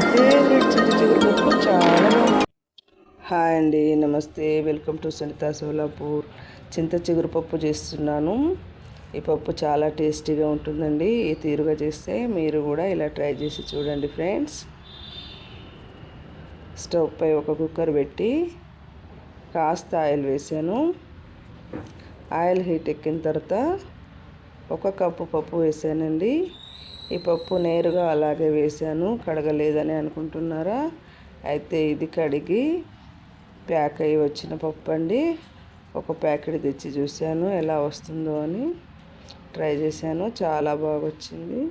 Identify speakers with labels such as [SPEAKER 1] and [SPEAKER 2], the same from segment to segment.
[SPEAKER 1] Favourite చిగురు చాలా hi అండి నమస్తే. Welcome to Sunitha Solapur. చింత చిగురు పప్పు చేస్తున్నాను. ఈ పప్పు చాలా టేస్టీగా ఉంటుందండి. ఈ తీరుగా చేస్తే మీరు కూడా ఇలా ట్రై చేసి చూడండి ఫ్రెండ్స్. స్టవ్ పై ఒక కుక్కర్ పెట్టి కాస్త ఆయిల్ వేసాను. ఆయిల్ హీట్ ఎక్కిన తర్వాత ఒక కప్పు పప్పు వేసానండి. ఈ పప్పు నేరుగా అలాగే వేసాను కడగలేదని అనుకుంటున్నారా? అయితే ఇది కడిగి ప్యాక్ అయ్యి వచ్చిన పప్పు అండి. ఒక ప్యాకెట్ తెచ్చి చూశాను. ఎలా వస్తుందో అని ట్రై చేశాను. చాలా బాగా వచ్చింది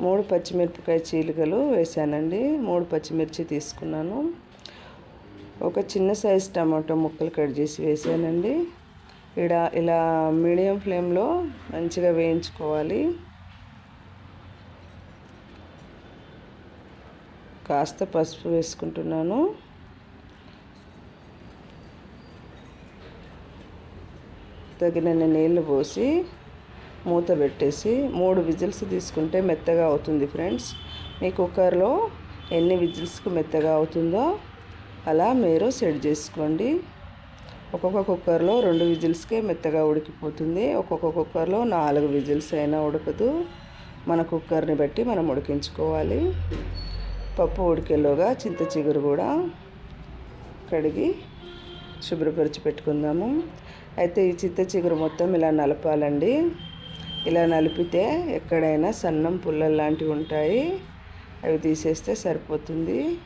[SPEAKER 1] మూడు పచ్చిమిరపకాయ చీలికలు వేసానండి మూడు పచ్చిమిర్చి తీసుకున్నాను. ఒక చిన్న సైజు టమాటో ముక్కలు కట్ చేసి వేసానండి ఇడ ఇలా మీడియం ఫ్లేమ్లో మంచిగా వేయించుకోవాలి. కాస్త పసుపు వేసుకుంటున్నాను. తగినన్ని నీళ్ళు పోసి మూత పెట్టేసి మూడు విజిల్స్ తీసుకుంటే మెత్తగా అవుతుంది ఫ్రెండ్స్. మీ కుక్కర్లో ఎన్ని విజిల్స్కి మెత్తగా అవుతుందో అలా మీరు సెట్ చేసుకోండి. ఒక్కొక్క కుక్కర్లో రెండు విజిల్స్కే మెత్తగా ఉడికిపోతుంది. ఒక్కొక్క కుక్కర్లో నాలుగు విజిల్స్ అయినా ఉడకదు. మన కుక్కర్ని బట్టి మనం ఉడికించుకోవాలి. పప్పు ఉడికేలోగా చింత చిగురు కూడా కడిగి శుభ్రపరిచి పెట్టుకుందాము. అయితే ఈ చింత చిగురు మొత్తం ఇలా నలపాలండి. ఇలా నలిపితే ఎక్కడైనా సన్నం పుల్లలు లాంటివి ఉంటాయి. అవి తీసేస్తే సరిపోతుంది.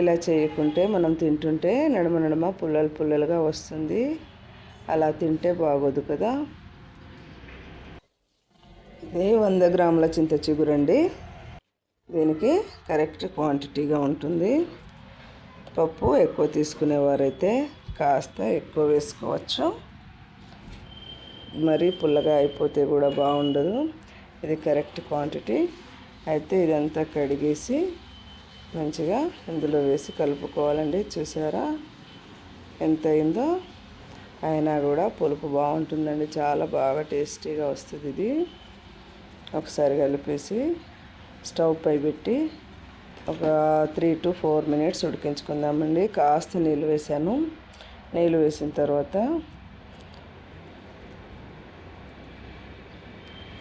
[SPEAKER 1] ఇలా చేయకుంటే మనం తింటుంటే నడమ నడమ పుల్లలు పుల్లలుగా వస్తుంది. అలా తింటే బాగోదు కదా. ఇదే వంద గ్రాముల చింత చిగురండి దీనికి కరెక్ట్ క్వాంటిటీగా ఉంటుంది. పప్పు ఎక్కువ తీసుకునేవారైతే కాస్త ఎక్కువ వేసుకోవచ్చు. మరీ పుల్లగా అయిపోతే కూడా బాగుండదు. ఇది కరెక్ట్ క్వాంటిటీ. అయితే ఇదంతా కడిగేసి మంచిగా ఇందులో వేసి కలుపుకోవాలండి చూసారా? ఎంత అయిందో? అయినా కూడా పులుపు బాగుంటుందండి చాలా బాగా టేస్టీగా వస్తుంది ఇది. ఒకసారి కలిపేసి స్టవ్ పై పెట్టి ఒక త్రీ టు ఫోర్ మినిట్స్ ఉడికించుకుందామండి. కాస్త నీళ్ళు వేసాను. నీళ్ళు వేసిన తర్వాత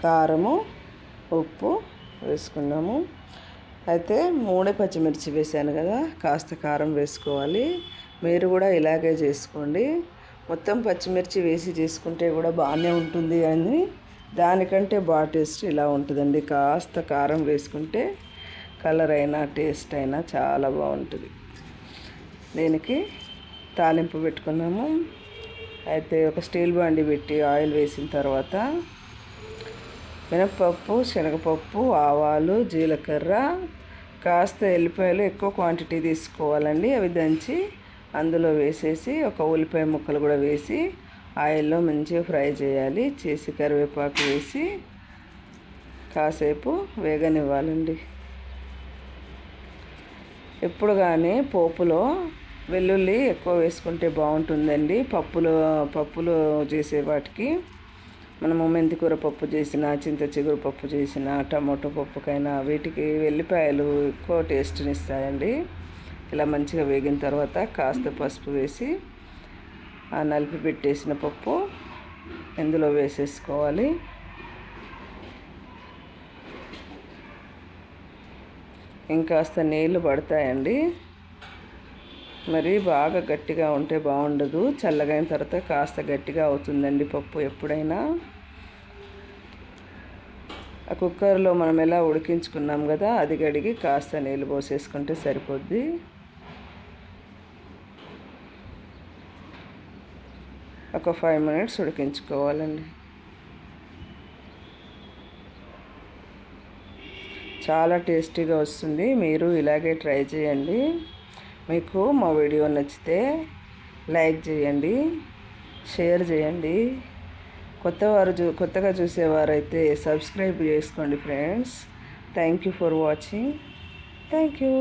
[SPEAKER 1] కారము ఉప్పు వేసుకున్నాము. అయితే మూడే పచ్చిమిర్చి వేసాను కదా కాస్త కారం వేసుకోవాలి. మీరు కూడా ఇలాగే చేసుకోండి. మొత్తం పచ్చిమిర్చి వేసి చేసుకుంటే కూడా బాగానే ఉంటుంది అని. దానికంటే బాగా టేస్ట్ ఇలా ఉంటుందండి. కాస్త కారం వేసుకుంటే కలర్ అయినా టేస్ట్ అయినా చాలా బాగుంటుంది. దీనికి తాలింపు పెట్టుకున్నాము. అయితే ఒక స్టీల్ బాండి పెట్టి ఆయిల్ వేసిన తర్వాత మినప్పప్పు శనగపప్పు ఆవాలు జీలకర్ర కాస్త ఎల్లిపాయలు ఎక్కువ క్వాంటిటీ తీసుకోవాలండి. అవి దంచి అందులో వేసేసి ఒక ఉల్లిపాయ ముక్కలు కూడా వేసి ఆయిల్లో మంచిగా ఫ్రై చేయాలి. చేసి కరివేపాకు వేసి కాసేపు వేగనివ్వాలండి. ఎప్పుడు కానీ పోపులో వెల్లుల్లి ఎక్కువ వేసుకుంటే బాగుంటుందండి. పప్పులో పప్పులు చేసే వాటికి మనము మెంతికూర పప్పు చేసిన చింత చిగురు పప్పు చేసిన టమాటో పప్పుకైనా వీటికి వెల్లిపాయలు ఎక్కువ టేస్ట్ని ఇస్తాయండి ఇలా మంచిగా వేగిన తర్వాత కాస్త పసుపు వేసి ఆ నలిపి పెట్టేసిన పప్పు ఇందులో వేసేసుకోవాలి. ఇంకాస్త నీళ్ళు పడతాయండి. మరి బాగా గట్టిగా ఉంటే బాగుండదు. చల్లగైన తర్వాత కాస్త గట్టిగా అవుతుందండి పప్పు ఎప్పుడైనా. ఆ కుక్కర్లో మనం ఎలా ఉడికించుకున్నాం కదా అది గడిగి కాస్త నీళ్ళు పోసేసుకుంటే సరిపోద్ది. ఒక ఫైవ్ మినిట్స్ ఉడికించుకోవాలండి. చాలా టేస్టీగా వస్తుంది. మీరు ఇలాగే ట్రై చేయండి. మీకు మా వీడియో నచ్చితే లైక్ చేయండి షేర్ చేయండి. కొత్తవారు చూ కొత్తగా చూసేవారైతే సబ్స్క్రైబ్ చేసుకోండి friends. Thank you for watching thank you